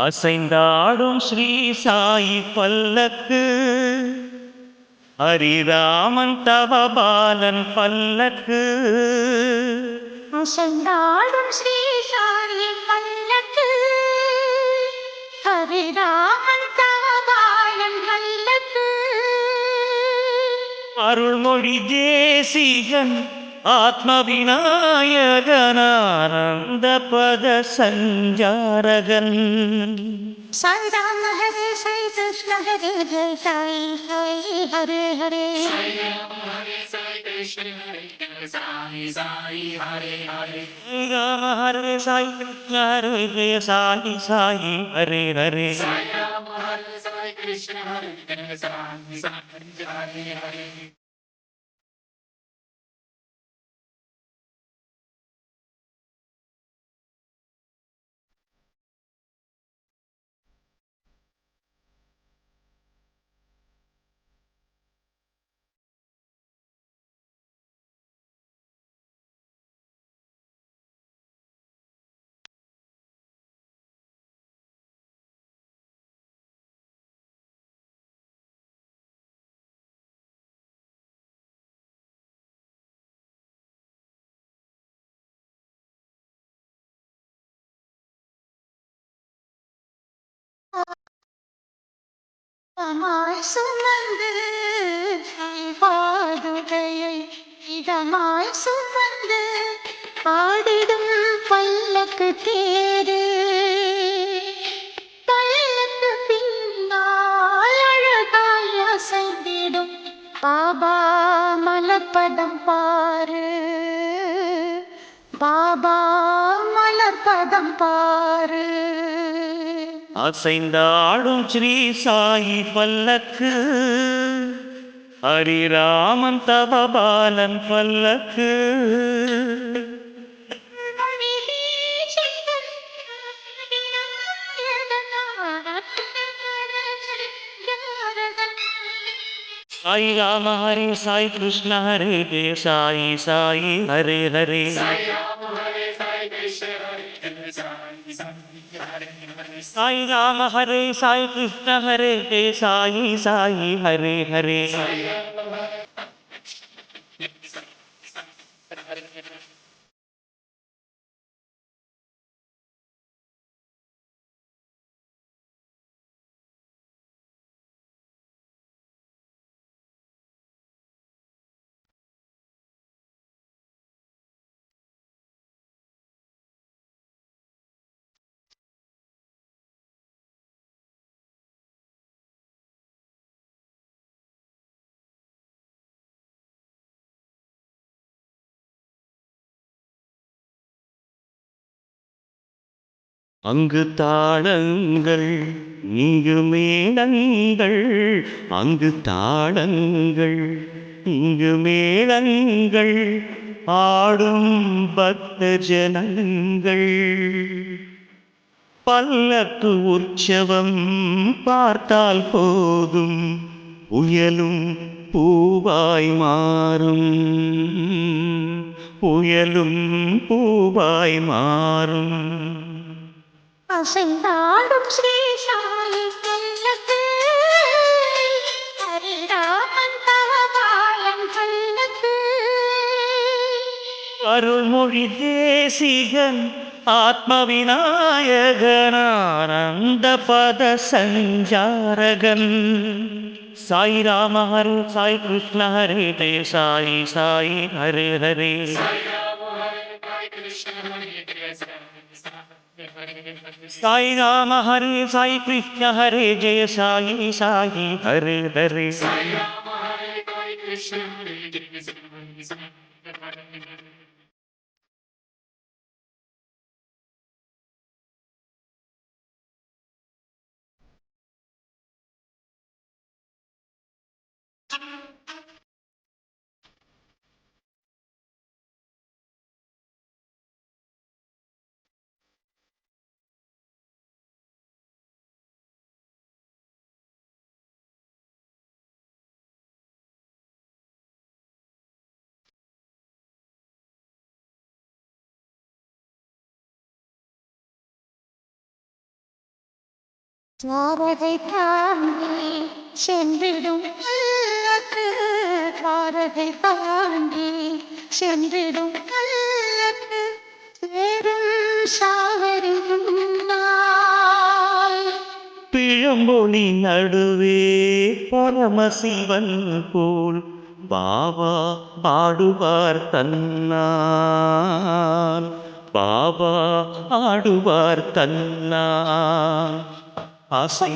அசைந்தாடும் ஸ்ரீ சாயி பல்லக்கு. ஹரிராமன் தவபாலன் பல்லக்கு. அசைந்தாடும் ஸ்ரீ சாயி பல்லக்கு. ஹரிராமன் தவபாலன் பல்லக்கு. அருள்மொழி தேசிகன் ஆத்ம விநாயகனானந்த பத சஞ்சாரகன் சாய்ராம ஹரே சாய் கிருஷ்ண ஹரே ஜெய சாய் சாய் ஹரே ஹரே ராம ஹரே சாய் கிருஷ்ண ஹரே ஜெய சாயி சாயி ஹரே ஹரே இதமாய் சுமந்து பாதுகையை இதமாய் சுமந்து பாடிடும் பல்லக்கு தேரு. பல்லக்கு பின்னால் அழகாய் அசைந்திடும் பாபா மலப்பதம் பாரு. பாபா மலப்பதம் பாரு. அசைந்தாடும் ஸ்ரீ சாயி பல்லக்கு. ஹரிராமன் தவபாலன் பல்லக்கு. சாயி ராம ஹரி சாய் கிருஷ்ண ஹரி ஜெய சாயி சாயி ஹரே ஹரே. சாய் ராம ஹரே சாய் கிருஷ்ண ஹரே ஜெய சாயி சாயி ஹரே ஹரே அங்கு தாளங்கள் இங்கு மேளங்கள் அங்கு தாளங்கள் இங்கு மேளங்கள் ஆடும் பக்த ஜனங்கள் பல்லக்கு உற்சவம் பார்த்தால் போதும். புயலும் பூவாய் மாறும். புயலும் பூவாய் மாறும். அசைந்தாடும் ஸ்ரீ சாயி பல்லக்கு ஹரிராமன் தவபாலன் பல்லக்கு அருள்மொழி தேசிகன் ஆத்ம விநாயகனானந்த பத சஞ்சாரகன். சாய் ராம ஹரே சாய் கிருஷ்ண ஹரே சாயி சாயி ஹரே ஹரே. சாய் ராம ஹரே சாய் கிருஷ்ண ஹரே ஜெய சாயி சாயி ஹரே ஹரே துவாரகை தாண்டி சென்றிடும் கல்லக்கு துவாரகை தாண்டி சென்றிடும் கல்லக்கு சேரும் சாவரும் நாள். பிழம்பொலி நடுவே பரமசிவன் போல் பாபா பாடுவார் தன்னான் பாபா ஆடுவார் தன்னான் ஆசை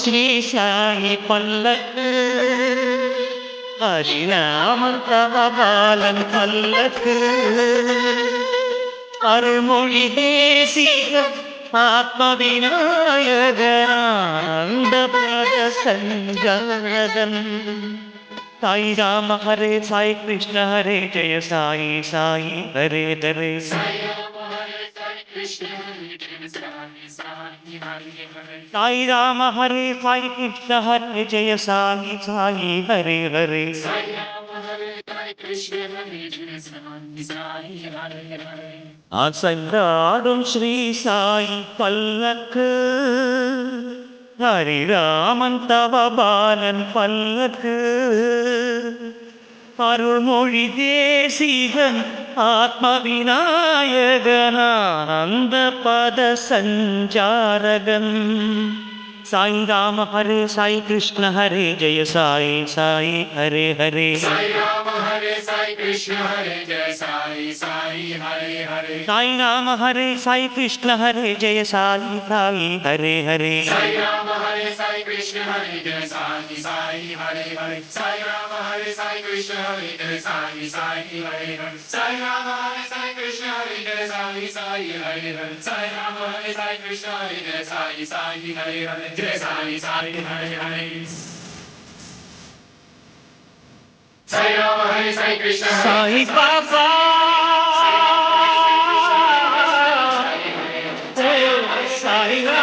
ஸ்ரீசாயி பல்லக்கு. ஹரிநாம தவபாலன் பல்லக்கு. அருள்மொழி தேசிகம் ஆத்மவிநாயகனாண்ட பத சஞ்சாரகன் சாய் ராம ஹரே சாய் கிருஷ்ண ஹரே ஜெய சாயி சாயி ஹரே ஹரே சாய் கிருஷ்ண ராம ஹரே சாய் கிருஷ்ண ஹரே ஜெய சாயி சாயி ஹரே ஹரே. அசந்தாடும் ஸ்ரீ சாய் பல்லக்கு. ஹரிராமன் தவபாலன் பல்லக்கு. அருள்மொழி தேசிகன் ஆத்ம விநாயகனானந்த பத சஞ்சாரகன் சாய் ராம ஹரே சாய் கிருஷ்ண ஹரே ஜெய சாய் சாய் ஹரே ஹரே. சாய் ராம ஹரே சாய் கிருஷ்ண ஹரே ஜெய Sai Sai Hare Hare. Hare Sai Krishna Hare Sai Sai Hare Hare Sai Rama Hare Sai Krishna Hare Sai Sai Hare Hare Sai Rama Hare Sai Krishna Hare Sai Sai Hare Hare Sai Rama Hare Sai Krishna Hare Sai Sai Hare Hare Sai Sai Hare Hare Sai Rama Hare Sai Krishna Sai Baba Sai Hare Sai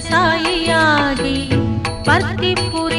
సాయియాగి పర్తిపుర